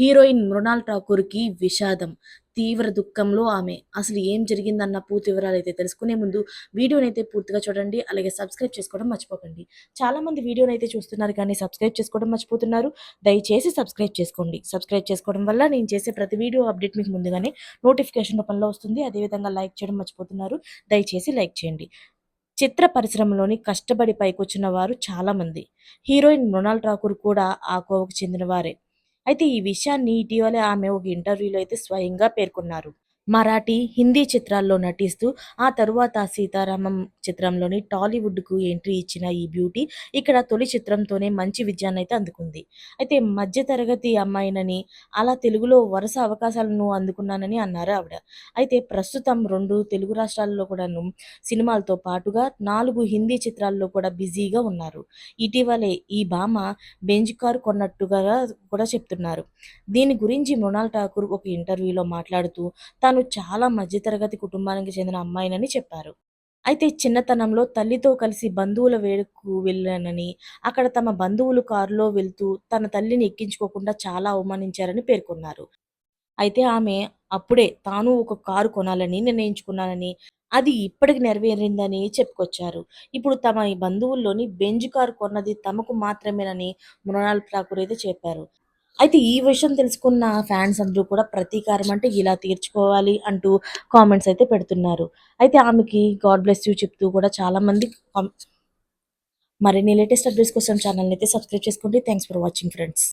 Heroine Mrunal ఠాకూర్కి విషాదం తీవ్ర దుఃఖంలో ఆమె. అసలు ఏం జరిగిందన్న పూర్తి వివరాలు అయితే తెలుసుకునే ముందు వీడియోని అయితే పూర్తిగా చూడండి అలాగే సబ్స్క్రైబ్ చేసుకోవడం మర్చిపోకండి. చాలా మంది వీడియోని అయితే చూస్తున్నారు కానీ సబ్స్క్రైబ్ చేసుకోవడం మర్చిపోతున్నారు. దయచేసి సబ్స్క్రైబ్ చేసుకోండి. సబ్స్క్రైబ్ చేసుకోవడం వల్ల నేను చేసే ప్రతి వీడియో అప్డేట్ మీకు ముందుగానే నోటిఫికేషన్ రూపంలో వస్తుంది. అదేవిధంగా లైక్ చేయడం మర్చిపోతున్నారు. దయచేసి లైక్ చేయండి. చిత్ర పరిశ్రమలోని కష్టపడి పైకొచ్చిన వారు చాలామంది హీరోయిన్ మృణాల్ ఠాకూర్ కూడా ఆ కోవకు చెందిన వారే. అయితే ఈ విషయాన్ని ఇటీవలే ఆమె ఒక ఇంటర్వ్యూలో అయితే స్వయంగా పేర్కొన్నారు. మరాఠీ హిందీ చిత్రాల్లో నటిస్తూ ఆ తరువాత సీతారామం చిత్రంలోని టాలీవుడ్కు ఎంట్రీ ఇచ్చిన ఈ బ్యూటీ ఇక్కడ తొలి చిత్రంతోనే మంచి విజయాన్ని అయితే అందుకుంది. అయితే మధ్యతరగతి అమ్మాయినని అలా తెలుగులో వరుస అవకాశాలను అందుకున్నానని అన్నారు ఆవిడ. అయితే ప్రస్తుతం రెండు తెలుగు రాష్ట్రాల్లో కూడాను సినిమాలతో పాటుగా నాలుగు హిందీ చిత్రాల్లో కూడా బిజీగా ఉన్నారు. ఇటీవలే ఈ భామ బెంజ్ కారు కొన్నట్టుగా కూడా చెప్తున్నారు. దీని గురించి మృణాల్ ఠాకూర్ ఒక ఇంటర్వ్యూలో మాట్లాడుతూ తాను చాలా మధ్యతరగతి కుటుంబానికి చెందిన అమ్మాయినని చెప్పారు. అయితే చిన్నతనంలో తల్లితో కలిసి బంధువుల వేడుకు వెళ్ళానని అక్కడ తమ బంధువులు కారులో వెళ్తూ తన తల్లిని ఎక్కించుకోకుండా చాలా అవమానించారని పేర్కొన్నారు. అయితే ఆమె అప్పుడే తాను ఒక కారు కొనాలని నిర్ణయించుకున్నానని అది ఇప్పటికి నెరవేరిందని చెప్పుకొచ్చారు. ఇప్పుడు తమ బంధువుల్లోని బెంజ్ కారు కొన్నది తమకు మాత్రమేనని మృణాల్ ఠాకూర్ అయితే చెప్పారు. అయితే ఈ విషయం తెలుసుకున్న ఫ్యాన్స్ అందరూ కూడా ప్రతీకారం అంటే ఇలా తీర్చుకోవాలి అంటూ కామెంట్స్ అయితే పెడుతున్నారు. అయితే ఆమెకి గాడ్ బ్లెస్ యూ చెప్తూ కూడా చాలా మంది మరిన్ని లేటెస్ట్ అప్డేట్స్ కోసం ఛానల్ అయితే సబ్స్క్రైబ్ చేసుకోండి. Thanks for watching friends.